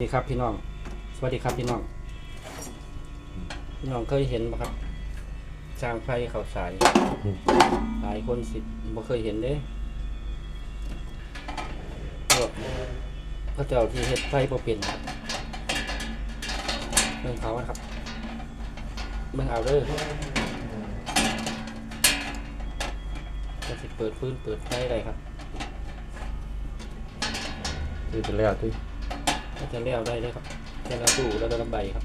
สวัสดีครับพี่น้อง สวัสดีครับพี่น้อง พี่น้องเคยเห็นปะครับจางไฟเขาสายอืมหลายคนสิบ่เคยเห็นเด้พวกเขาเจ้าที่เฮ็ดไฟบ่เป็นครับเบิ่งเขานะครับเบิ่งเอาเด้อจะสิเปิดพื้นเปิดไฟอะไรครับคือจะแล้วที่ ก็จะเลี้ยวได้เลยครับแค่ละตู้แล้วก็ละใบครับ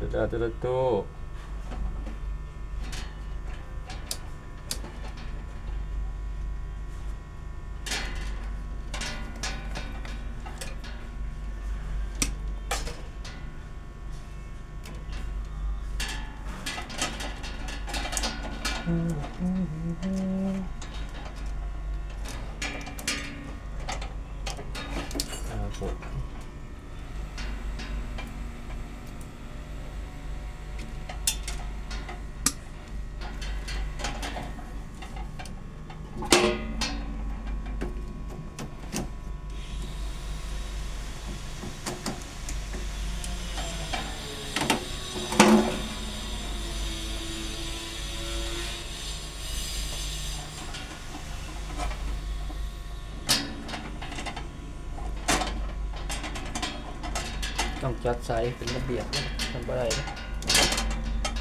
จะแล้วจะละตู้ ครับ ต้องจัดสายเป็นระเบียบนะทำอะไรนะ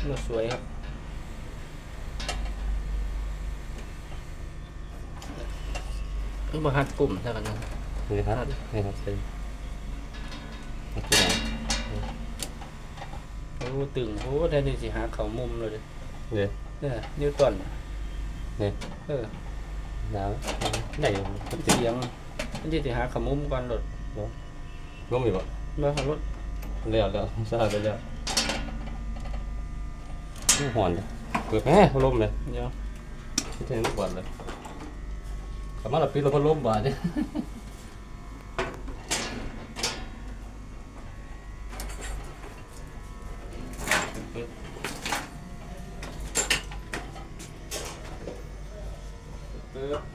เมื่อสวยครับคือมาหัดปุ่มเท่ากันนะนี่ครับนี่ครับเป็นนี่คืออะไรโอ้ตึงโอ้ได้นี่สิหาเขามุมเลยเด้อเนี่ยเนี่ยนิวตันเนี่ยเออน้ำไหนมันติดเสียงมันที่สิหาเขามุมก่อนรถร่มอยู่ปะมาขับรถ แล้วแล้วสะอาดไปแล้วนี่หอนเลยเปิดแม่พัดลมเลยเดี๋ยวที่เทนลูกบอลเลยสามารถเราปิดเราพัดลมบาดเนี่ยปึ๊บ